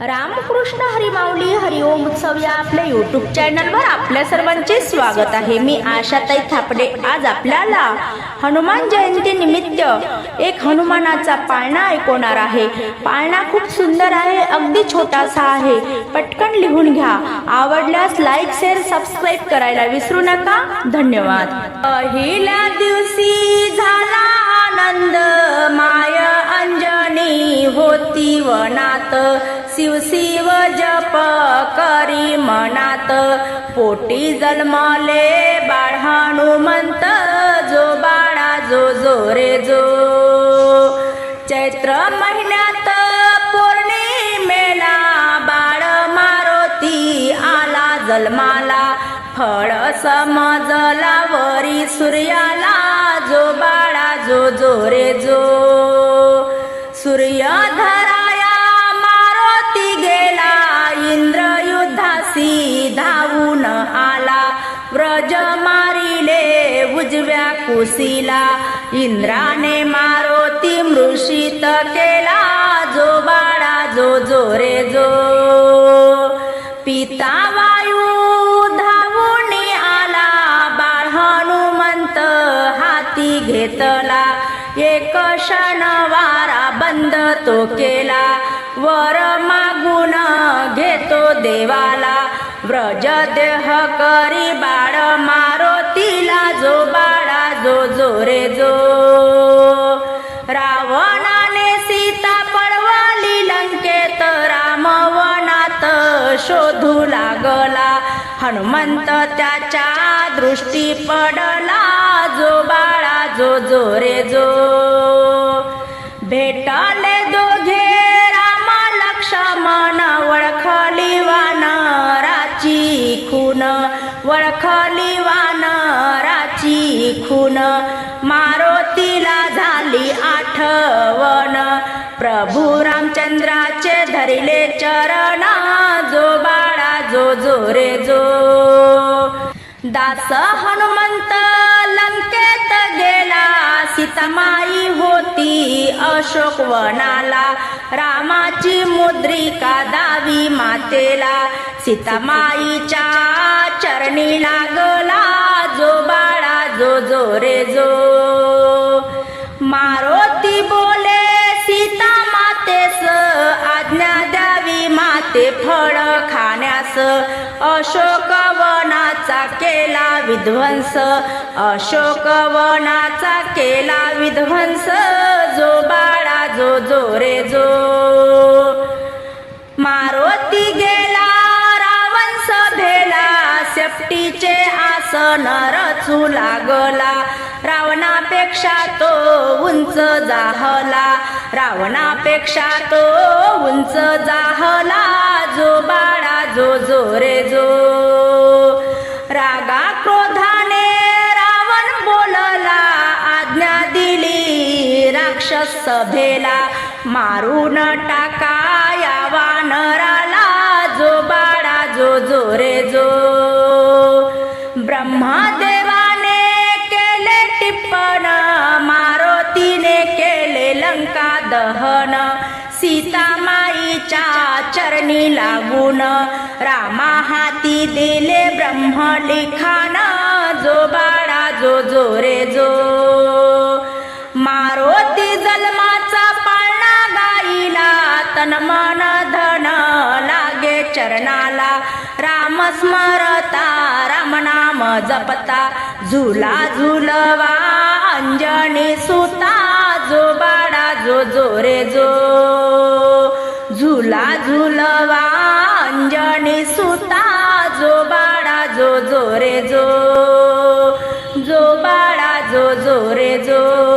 रामकृष्ण हरिमाऊली हरिओम उत्सव या आपल्या यूट्यूब चॅनलवर आपल्या सर्वांचे स्वागत आहे. मी आशाताई थापडे. आज आपल्याला हनुमान जयंती निमित्त एक हनुमानाचा पाळणा ऐकवणार आहे. पाळणा खूप सुंदर आहे अगदी छोटासा आहे. पटकन लिहून घ्या. आवडल्यास लाईक शेअर सबस्क्राईब करायला विसरू नका. धन्यवाद. पहिल्या दिवशी झाला करी मनात. पोटी जन्मले बाळ हनुमंत जो बाळा जो जो रे जो. चैत्र महिन्यात पौर्णिमेला बाळ मारुती आला जन्माला. फळ समजला वरी सूर्याला जो बाळा जो जो रे जो. सूर्य धरा युद्धासी धावून आला. व्रज मारिले उजव्या कुशीला. इंद्राने मारोती मृषित केला. जो बाळा जो जो रे जो. पिता वायू धावून आला. बाळ हनुमंत हाती घेतला. एक शनवारा बंद तो केला. वर मागून घेतो देवाला. व्रज देह करी बाळ मारुतीला जो बाळा जो जो रे जो. रावणाने सीता पडवाली लंकेत रामवनात शोधू लागला. हनुमंत त्याच्या दृष्टी पडला जो बाळा जो जो रे जो. भेटा खाली वानराची खून. मारुतीला झाली आठवण. प्रभू रामचंद्राचे धरिले चरण. जो बाळा जो जो रे जो. दास हनुमंत सीतामाई होती अशोक वनाला. रामाची मुद्रिका दावी मातेला. सीतामाईच्या चरणी लागला जो बाळा जो जो रे जो. फळ खाण्यास. अशोक वनाचा केला विध्वंस. अशोक वनाचा केला विध्वंस. जो बाळा जो जो रे जो मारुती गेला रावण सभेला सेफ्टीचे आसन रचू लागला. रावणापेक्षा तो उंच जाहला. रावणापेक्षा तो उंच जाहला. जो बाळा जो जो रे जो रागा क्रोधाने रावण बोलला. आज्ञा दिली राक्षस सभेला. मारून टाका या वानराला. जो बाळा जो जो रे जो दहन सीतामाईच्या चरणी लागून रामा हाती दिले ब्रह्मलिखान जो बाळा जो जो रे जो. मारुती जन्माचा पाळणा गाईला तन मन धन लागे चरणाला. राम स्मरता राम नाम जपता. झुला झुलवा अंजनी सुता. जो जो रे जो. झुला झुलवा अंजनी सुता जो बाळा जो जो रे जो. जो बाळा जो जो रे जो.